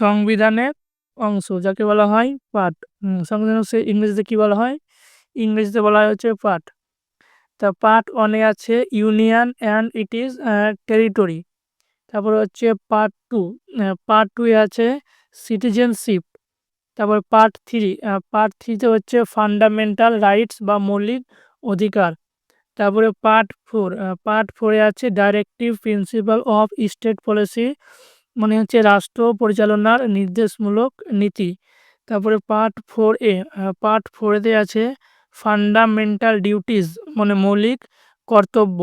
সংবিধানের অংশ, যাকে বলা হয় পার্ট সংবিধান সে ইংরেজিতে কী বলা হয়? ইংরেজিতে বলা হচ্ছে পার্ট তা পার্ট ওয়ানে আছে, union and it is territory. তারপর হচ্ছে পার্ট টু পার্ট টুয়ে আছে সিটিজেনশিপ। তারপর পার্ট থ্রি পার্ট থ্রিতে হচ্ছে ফান্ডামেন্টাল রাইটস বা মৌলিক অধিকার। তারপরে পার্ট ফোর পার্ট ফোরে আছে directive principal of state policy. মানে হচ্ছে রাষ্ট্র পরিচালনার নির্দেশমূলক নীতি। তারপরে পার্ট ফোর এ পার্ট ফোরেতে আছে ফান্ডামেন্টাল ডিউটিস মানে মৌলিক কর্তব্য।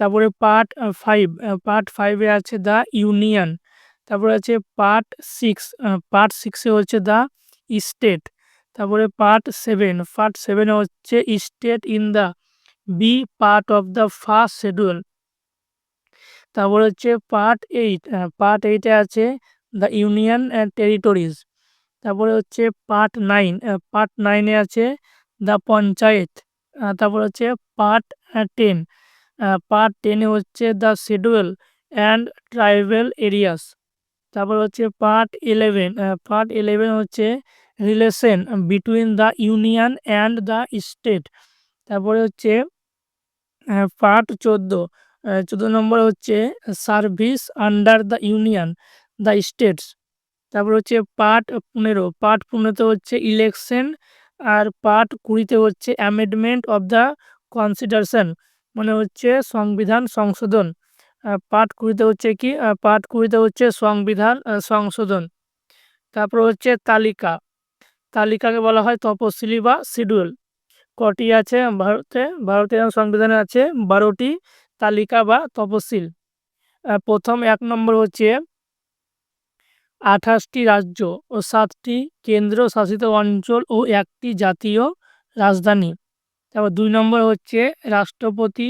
তারপরে পার্ট ফাইভ পার্ট ফাইভে আছে দ্য ইউনিয়ন। তারপরে আছে পার্ট সিক্স পার্ট সিক্সে হচ্ছে দ্য স্টেট। তারপরে পার্ট সেভেন, পার্ট সেভেনে হচ্ছে state in the, B part of the first schedule. তারপরে হচ্ছে পার্ট এইট পার্ট এইটে আছে দ্য ইউনিয়ন অ্যান্ড টেরিটরিজ। তারপরে হচ্ছে পার্ট নাইন পার্ট নাইনে আছে দ্য পঞ্চায়েত তারপরে হচ্ছে পার্ট টেন পার্ট টেনে হচ্ছে the schedule and tribal areas. তারপর হচ্ছে পার্ট ইলেভেন পার্ট ইলেভেন হচ্ছে relation between the union and the state. তারপরে হচ্ছে পার্ট চোদ্দ চোদ্দ নম্বর হচ্ছে service under the union the states তারপর হচ্ছে পার্ট পনেরো পার্ট পনেরোতে হচ্ছে ইলেকশন আর পার্ট কুড়িতে হচ্ছে অ্যামেন্ডমেন্ট অফ দ্য কনসিডারেশন মানে হচ্ছে সংবিধান সংশোধন। পার্ট কুড়িতে হচ্ছে কি? পার্ট কুড়িতে হচ্ছে সংবিধান সংশোধন। তারপর হচ্ছে তালিকা। তালিকাকে বলা হয় তপশিলি বা শিডিউল কটি আছে? ভারতে, ভারতীয় সংবিধানে আছে বারোটি। তালিকা বা তপশিল প্রথম এক নম্বর হচ্ছে আঠাশটি রাজ্য ও সাতটি কেন্দ্র শাসিত অঞ্চল ও একটি জাতীয় রাজধানী। তারপর দুই নম্বর হচ্ছে রাষ্ট্রপতি,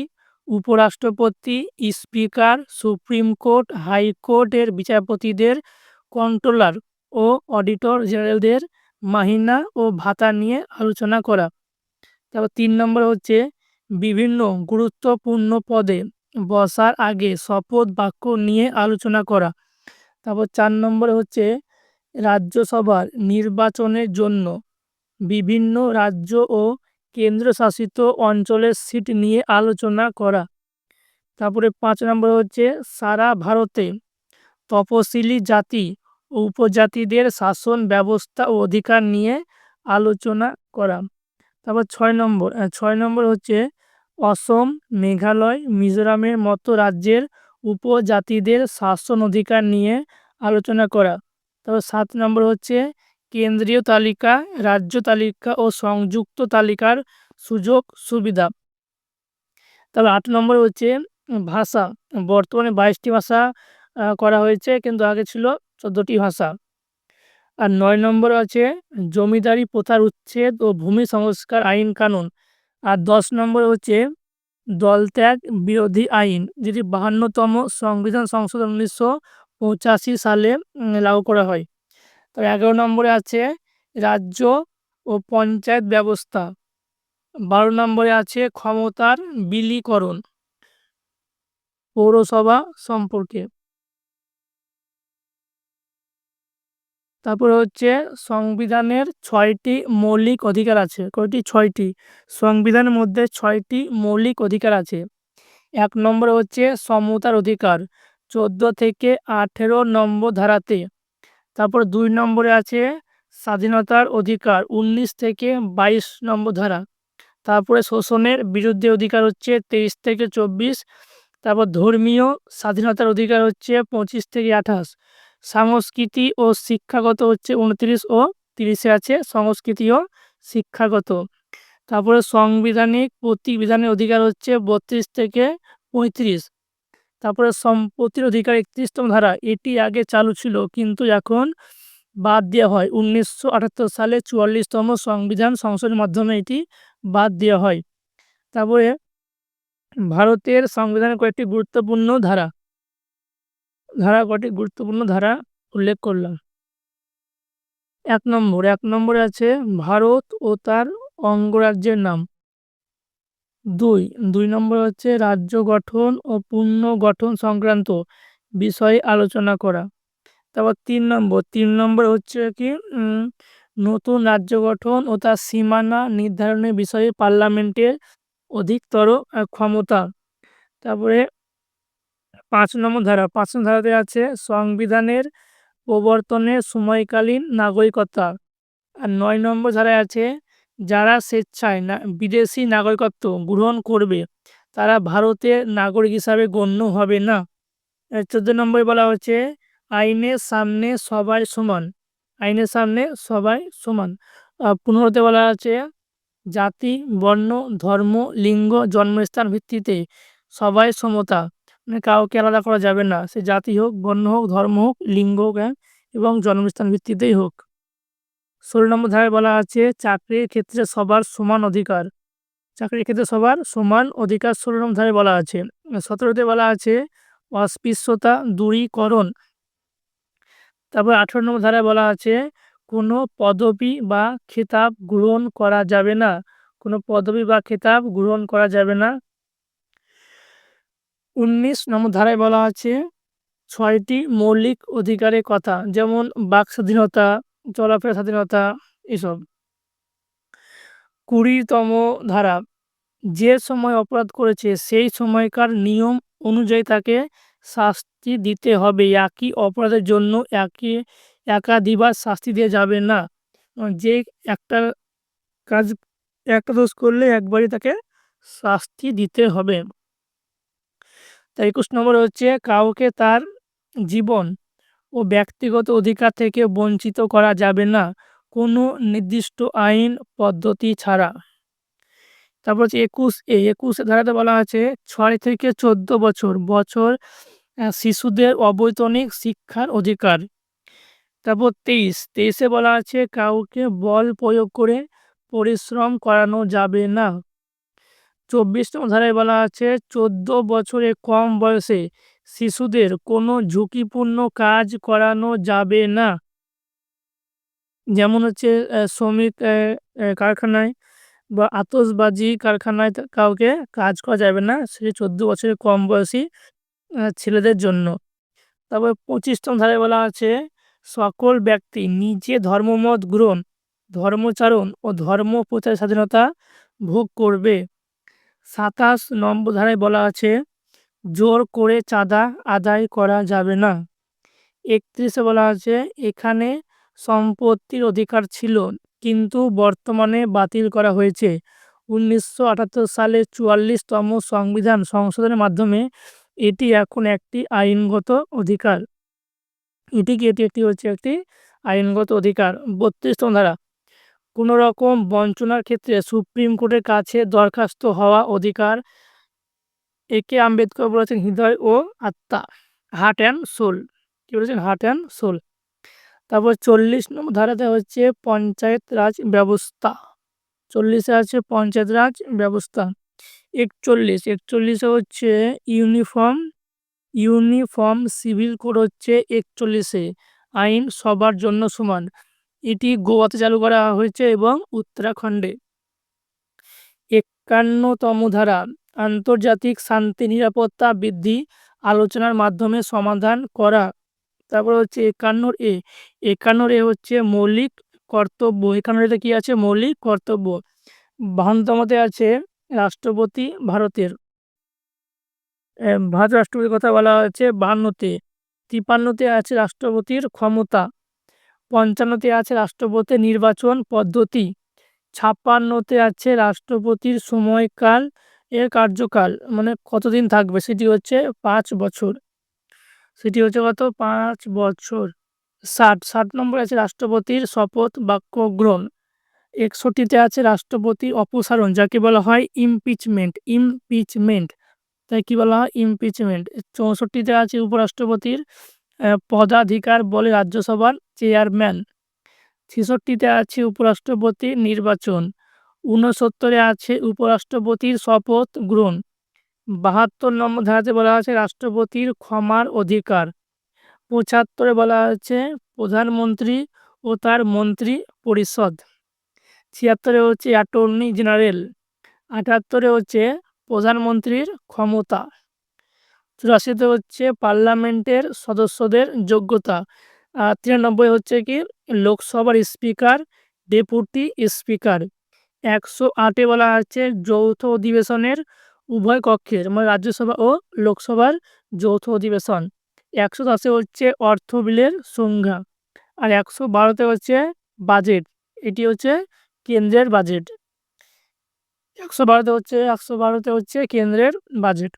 উপরাষ্ট্রপতি, স্পিকার, সুপ্রিম কোর্ট, হাইকোর্টের বিচারপতিদের, কন্ট্রোলার ও অডিটর জেনারেলদের মাহিনা ও ভাতা নিয়ে আলোচনা করা। তারপর তিন নম্বর হচ্ছে বিভিন্ন গুরুত্বপূর্ণ পদে বসার আগে শপথ বাক্য নিয়ে আলোচনা করা। তারপর চার নম্বরে হচ্ছে রাজ্যসভার নির্বাচনের জন্য বিভিন্ন রাজ্য ও কেন্দ্রশাসিত অঞ্চলের সিট নিয়ে আলোচনা করা। তারপরে পাঁচ নম্বর হচ্ছে সারা ভারতে তপশিলি জাতি ও উপজাতিদের শাসন ব্যবস্থা ও অধিকার নিয়ে আলোচনা করা। তারপর ছয় নম্বর ছয় নম্বর হচ্ছে অসম, মেঘালয়, মিজোরামের মতো রাজ্যের উপজাতিদের শাসন অধিকার নিয়ে আলোচনা করা। তারপর সাত নম্বর হচ্ছে কেন্দ্রীয় তালিকা, রাজ্য তালিকা ও সংযুক্ত তালিকার সুযোগ সুবিধা। তবে আট নম্বর হচ্ছে ভাষা। বর্তমানে বাইশটি ভাষা করা হয়েছে, কিন্তু আগে ছিল চোদ্দোটি ভাষা। আর নয় নম্বর আছে জমিদারি প্রথার উচ্ছেদ ও ভূমি সংস্কার আইন কানুন। আর দশ নম্বর হচ্ছে দলত্যাগ বিরোধী আইন, যেটি বাহান্নতম সংবিধান সংশোধন উনিশশো পঁচাশি সালে লাগু করা হয়। তো এগারো নম্বরে আছে রাজ্য ও পঞ্চায়েত ব্যবস্থা। বারো নম্বরে আছে ক্ষমতার বিলীকরণ। পৌরসভা সম্পর্কে। তারপরে হচ্ছে সংবিধানের ছয়টি মৌলিক অধিকার আছে। কয়টি? ছয়টি। সংবিধানের মধ্যে ছয়টি মৌলিক অধিকার আছে। এক নম্বরে হচ্ছে সমতার অধিকার, চোদ্দ থেকে আঠেরো নম্বর ধারাতে। তারপর দুই নম্বরে আছে স্বাধীনতার অধিকার, উনিশ থেকে বাইশ নম্বর ধারা। তারপরে শোষণের বিরুদ্ধে অধিকার হচ্ছে তেইশ থেকে চব্বিশ। তারপর ধর্মীয় স্বাধীনতার অধিকার হচ্ছে পঁচিশ থেকে আঠাশ। সংস্কৃতি ও শিক্ষাগত হচ্ছে উনত্রিশ ও তিরিশে আছে সংস্কৃতি ও শিক্ষাগত। তারপরে সাংবিধানিক প্রতিবিধানের অধিকার হচ্ছে বত্রিশ থেকে পঁয়ত্রিশ। তারপরে সম্পত্তির অধিকার একত্রিশতম ধারা, এটি আগে চালু ছিল কিন্তু এখন বাদ দেওয়া হয়। উনিশশো আটাত্তর সালে চুয়াল্লিশতম সংবিধান সংশোধনের মাধ্যমে এটি বাদ দেওয়া হয়। তারপরে ভারতের সংবিধানের কয়েকটি গুরুত্বপূর্ণ ধারা। ধারা কটি? গুরুত্বপূর্ণ ধারা উল্লেখ করলাম। এক নম্বর, এক নম্বরে আছে ভারত ও তার অঙ্গরাজ্যের নাম। দুই দুই নম্বর হচ্ছে রাজ্য গঠন ও পূর্ণ গঠন সংক্রান্ত বিষয়ে আলোচনা করা। তারপর তিন নম্বর তিন নম্বর হচ্ছে কি নতুন রাজ্য গঠন ও তার সীমানা নির্ধারণের বিষয়ে পার্লামেন্টের অধিকতর ক্ষমতা। তারপরে পাঁচ নম্বর ধারা, পাঁচ নম্বর ধারাতে আছে, সংবিধানের প্রবর্তনের সময়কালীন নাগরিকতা আর নয় নম্বর ধারায় আছে, যারা স্বেচ্ছায় না, বিদেশি নাগরিকত্ব গ্রহণ করবে, তারা ভারতের নাগরিক হিসাবে গণ্য হবে না। চোদ্দ নম্বরে বলা হচ্ছে আইনের সামনে সবাই সমান, আইনের সামনে সবাই সমান। পুনরতে বলা আছে, জাতি, বর্ণ, ধর্ম, লিঙ্গ, জন্মস্থান ভিত্তিতে সবাই সমতা। মানে কাউকে আলাদা করা যাবে না। সে জাতি হোক, বর্ণ হোক, ধর্ম হোক, লিঙ্গ হোক হ্যাঁ এবং জন্মস্থান ভিত্তিতেই হোক। ষোলো নম্বর ধারায় বলা আছে, চাকরির ক্ষেত্রে সবার সমান অধিকার। চাকরির ক্ষেত্রে সবার সমান অধিকার ষোলো নম্বর ধারায় বলা আছে। সতেরোতে বলা আছে, অস্পৃশ্যতা দূরীকরণ। তারপর আঠেরো নম্বর ধারায় বলা আছে, কোনো পদবি বা খেতাব গ্রহণ করা যাবে না। কোনো পদবি বা খেতাব গ্রহণ করা যাবে না। উনিশ নম্বর ধারায় বলা আছে, ছয়টি মৌলিক অধিকারের কথা, যেমন বাক স্বাধীনতা, চলাফেরা স্বাধীনতা, এসব। কুড়িতম ধারা, যে সময় অপরাধ করেছে, সেই সময়কার নিয়ম অনুযায়ী তাকে শাস্তি দিতে হবে। একই অপরাধের জন্য একই একাধিবার শাস্তি দিয়ে যাবে না। যে একটা কাজ, একটা দোষ করলে একবারই তাকে শাস্তি দিতে হবে। তা একুশ নম্বর হচ্ছে কাউকে তার জীবন ও ব্যক্তিগত অধিকার থেকে বঞ্চিত করা যাবে না কোনো নির্দিষ্ট আইন, পদ্ধতি ছাড়া। তারপর হচ্ছে একুশ এ, একুশ ধারাতে বলা আছে ছয় থেকে চোদ্দ বছর বছর শিশুদের অবৈতনিক শিক্ষার অধিকার। তারপর তেইশ, তেইশে বলা আছে, কাউকে বল প্রয়োগ করে পরিশ্রম করানো যাবে না। চব্বিশ নম্বর ধারায় বলা আছে, চোদ্দ বছরে কম বয়সে শিশুদের কোনো ঝুঁকিপূর্ণ কাজ করানো যাবে না। যেমন হচ্ছে শ্রমিক কারখানায় বা আতসবাজি কারখানায় কাউকে কাজ করা যাবে না, সে চোদ্দ বছরের কম বয়সী ছেলেদের জন্য। তারপর পঁচিশতম ধারায় বলা আছে, সকল ব্যক্তি নিজে ধর্মমত গ্রহণ ধর্মচারণ ও ধর্ম প্রচার স্বাধীনতা ভোগ করবে। সাতাশ নম্বর ধারায় বলা আছে, জোর করে চাঁদা আদায় করা যাবে না। একত্রিশে বলা আছে, এখানে সম্পত্তির অধিকার ছিল, কিন্তু বর্তমানে বাতিল করা হয়েছে। উনিশশো আটাত্তর সালে চুয়াল্লিশতম সংবিধান সংশোধনের মাধ্যমে এটি এখন একটি আইনগত অধিকার। এটি কি এটি একটি হচ্ছে একটি আইনগত অধিকার। বত্রিশতম ধারা কোনো রকম বঞ্চনার ক্ষেত্রে সুপ্রিম কোর্টের কাছে দরখাস্ত হওয়া অধিকার একে আম্বেদকর বলেছেন হৃদয় ও আত্মা হার্ট অ্যান্ড সোল কী বলেছেন? হার্ট অ্যান্ড সোল তারপর চল্লিশ নম্বর ধারাতে হচ্ছে পঞ্চায়েত রাজ ব্যবস্থা। চল্লিশে আছে পঞ্চায়েত রাজ ব্যবস্থা। একচল্লিশ। একচল্লিশে হচ্ছে ইউনিফর্ম। ইউনিফর্ম সিভিল কোড হচ্ছে একচল্লিশে। আইন সবার জন্য সমান। এটি গোয়াতে চালু করা হয়েছে এবং উত্তরাখণ্ডে। একান্নতম ধারা, আন্তর্জাতিক শান্তি, নিরাপত্তা, বৃদ্ধি আলোচনার মাধ্যমে সমাধান করা। তারপর হচ্ছে একান্নর এ। একান্নর এ হচ্ছে মৌলিক কর্তব্য। একান্নর এতে কী আছে? মৌলিক কর্তব্য। বাহান্নতমতে আছে রাষ্ট্রপতি ভারতের। ভারত রাষ্ট্রপতির কথা বলা হয়েছে বাহান্নতে। তিপান্নতে আছে রাষ্ট্রপতির ক্ষমতা। পঞ্চান্নতে আছে রাষ্ট্রপতির নির্বাচন পদ্ধতি। ছাপ্পান্নতে আছে রাষ্ট্রপতির সময়কাল এর কার্যকাল মানে কতদিন থাকবে সেটি হচ্ছে পাঁচ বছর। সেটি হচ্ছে কত? পাঁচ বছর। ষাট ষাট নম্বরে আছে রাষ্ট্রপতির শপথ বাক্য গ্রহণ একষট্টিতে আছে রাষ্ট্রপতি অপসারণ, যাকে বলা হয় ইমপিচমেন্ট ইমপিচমেন্ট। তাই কী বলা হয়? ইমপিচমেন্ট। চৌষট্টিতে আছে উপরাষ্ট্রপতির পদাধিকার বলে রাজ্যসভার চেয়ারম্যান। ছেষট্টিতে আছে উপরাষ্ট্রপতি নির্বাচন। ঊনসত্তরে আছে উপরাষ্ট্রপতির শপথ গ্রহণ। বাহাত্তর নম্বর ধারাতে বলা আছে রাষ্ট্রপতির ক্ষমার অধিকার। পঁচাত্তরে বলা আছে প্রধানমন্ত্রী ও তার মন্ত্রী পরিষদ ছিয়াত্তরে হচ্ছে অ্যাটর্নি জেনারেল। আটাত্তরে হচ্ছে প্রধানমন্ত্রীর ক্ষমতা। চুরাশিতে হচ্ছে পার্লামেন্টের সদস্যদের যোগ্যতা। তিরানব্বই হচ্ছে কি লোকসভার স্পিকার, ডেপুটি স্পিকার। একশো আটে বলা আছে যৌথ অধিবেশনের উভয় কক্ষের মানে রাজ্যসভা ও লোকসভার যৌথ অধিবেশন। একশো দশে হচ্ছে অর্থ বিলের সংজ্ঞা আর একশো বারোতে হচ্ছে বাজেট, এটি হচ্ছে কেন্দ্রের বাজেট। একশো বারোতে হচ্ছে, একশো বারোতে হচ্ছে কেন্দ্রের বাজেট।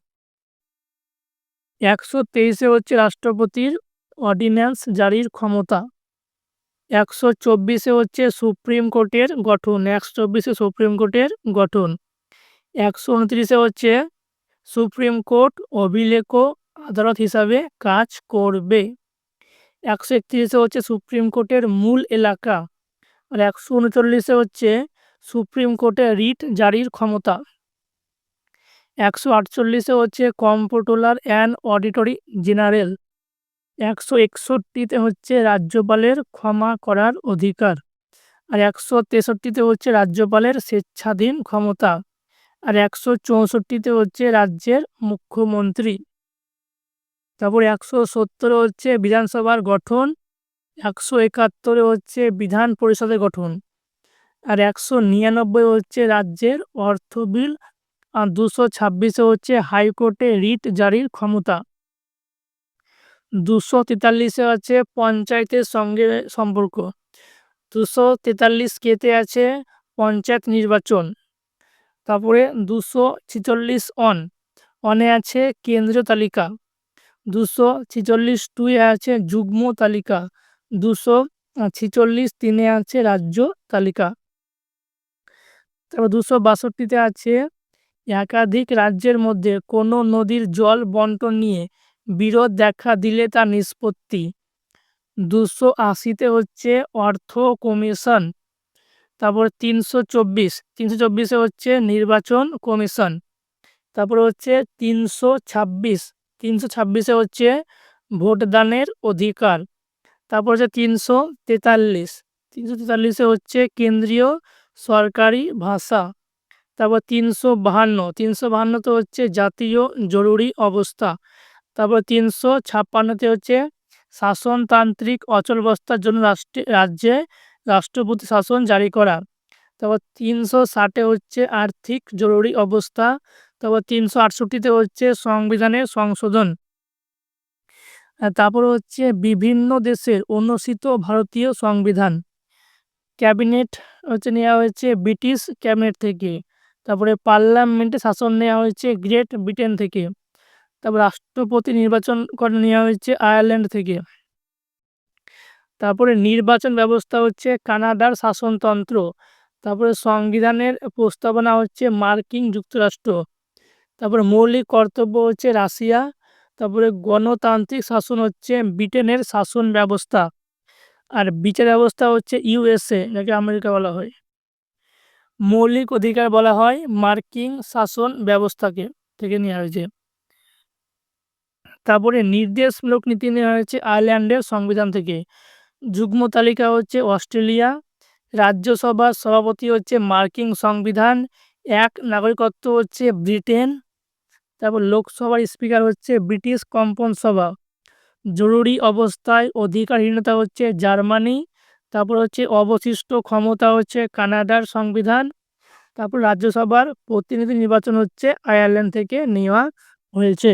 একশো তেইশে হচ্ছে রাষ্ট্রপতির অর্ডিন্যান্স জারির ক্ষমতা। একশো চব্বিশে হচ্ছে সুপ্রিম কোর্টের গঠন, একশো চব্বিশে সুপ্রিম কোর্টের গঠন। একশো উনত্রিশে হচ্ছে সুপ্রিম কোর্ট অভিলেখ আদালত হিসাবে কাজ করবে। একশো একত্রিশে হচ্ছে সুপ্রিম কোর্টের মূল এলাকা। আর একশো উনচল্লিশে হচ্ছে সুপ্রিম কোর্টে রিট জারির ক্ষমতা। একশো আটচল্লিশে হচ্ছে কম্পোটোলার অ্যান্ড অডিটরি জেনারেল। একশো একষট্টিতে হচ্ছে রাজ্যপালের ক্ষমা করার অধিকার আর একশো তেষট্টিতে হচ্ছে রাজ্যপালের স্বেচ্ছাধীন ক্ষমতা আর একশো চৌষট্টিতে হচ্ছে রাজ্যের মুখ্যমন্ত্রী। তারপর একশো সত্তরে হচ্ছে বিধানসভার গঠন, একশো একাত্তরে হচ্ছে বিধান পরিষদের গঠন আর একশো নিরানব্বই হচ্ছে রাজ্যের অর্থ বিল আর দুশো ছাব্বিশে হচ্ছে হাইকোর্টে রিট জারির ক্ষমতা। দুশো তেতাল্লিশে আছে পঞ্চায়েতের সঙ্গে সম্পর্ক। দুশো তেতাল্লিশ কেতে আছে পঞ্চায়েত নির্বাচন। তারপরে দুশো ছিচল্লিশ অন। অনে আছে কেন্দ্রীয় তালিকা। দুশো ছিচল্লিশ টুয়ে আছে যুগ্ম তালিকা। দুশো ছিচল্লিশ তিনে আছে রাজ্য তালিকা। তারপর দুশো বাষট্টিতে আছে একাধিক রাজ্যের মধ্যে কোনো নদীর জল বন্টন নিয়ে বিরোধ দেখা দিলে তার নিষ্পত্তি। দুশো আশিতে হচ্ছে অর্থ কমিশন। তারপর তিনশো চব্বিশ। তিনশো চব্বিশে হচ্ছে নির্বাচন কমিশন। তারপর হচ্ছে তিনশো ছাব্বিশ। তিনশো ছাব্বিশে হচ্ছে ভোটদানের অধিকার। তারপর হচ্ছে তিনশো তেতাল্লিশ। তিনশো তেতাল্লিশে হচ্ছে কেন্দ্রীয় সরকারি ভাষা। তারপর তিনশো বাহান্ন। তিনশো বাহান্নতে হচ্ছে জাতীয় জরুরি অবস্থা। তারপর তিনশো ছাপ্পান্নতে হচ্ছে শাসনতান্ত্রিক অচলবস্থার জন্য রাষ্ট্রে, রাজ্যে রাষ্ট্রপতি শাসন জারি করা। তারপর তিনশো ষাটে হচ্ছে আর্থিক জরুরি অবস্থা। তারপর তিনশো আটষট্টিতে হচ্ছে সংবিধানের সংশোধন। তারপর হচ্ছে বিভিন্ন দেশের অনুষ্ঠিত ভারতীয় সংবিধান। ক্যাবিনেট হচ্ছে নেওয়া হয়েছে ব্রিটিশ ক্যাবিনেট থেকে। তারপরে পার্লামেন্টে শাসন নেওয়া হয়েছে গ্রেট ব্রিটেন থেকে। তারপর রাষ্ট্রপতি নির্বাচন করে নেওয়া হয়েছে আয়ারল্যান্ড থেকে। তারপরে নির্বাচন ব্যবস্থা হচ্ছে কানাডার শাসনতন্ত্র। তারপরে সংবিধানের প্রস্তাবনা হচ্ছে মার্কিন যুক্তরাষ্ট্র। তারপরে মৌলিক কর্তব্য হচ্ছে রাশিয়া। তারপরে গণতান্ত্রিক শাসন হচ্ছে ব্রিটেনের শাসন ব্যবস্থা। আর বিচার ব্যবস্থা হচ্ছে ইউএসএ, যাকে আমেরিকা বলা হয়। মৌলিক অধিকার বলা হয় মার্কিন শাসন ব্যবস্থাকে, থেকে নেওয়া হয়েছে। তারপরে নির্দেশমূলক নীতি নেওয়া হয়েছে আয়ারল্যান্ডের সংবিধান থেকে। যুগ্ম তালিকা হচ্ছে অস্ট্রেলিয়া, রাজ্যসভার সভাপতি হচ্ছে মার্কিন সংবিধান, এক নাগরিকত্ব হচ্ছে ব্রিটেন, তারপর লোকসভার স্পিকার হচ্ছে ব্রিটিশ কম্পন সভা। জরুরি অবস্থায় অধিকারহীনতা হচ্ছে জার্মানি, তারপর হচ্ছে অবশিষ্ট ক্ষমতা হচ্ছে কানাডার সংবিধান, তারপর রাজ্যসভার প্রতিনিধি নির্বাচন হচ্ছে আয়ারল্যান্ড থেকে নেওয়া হয়েছে।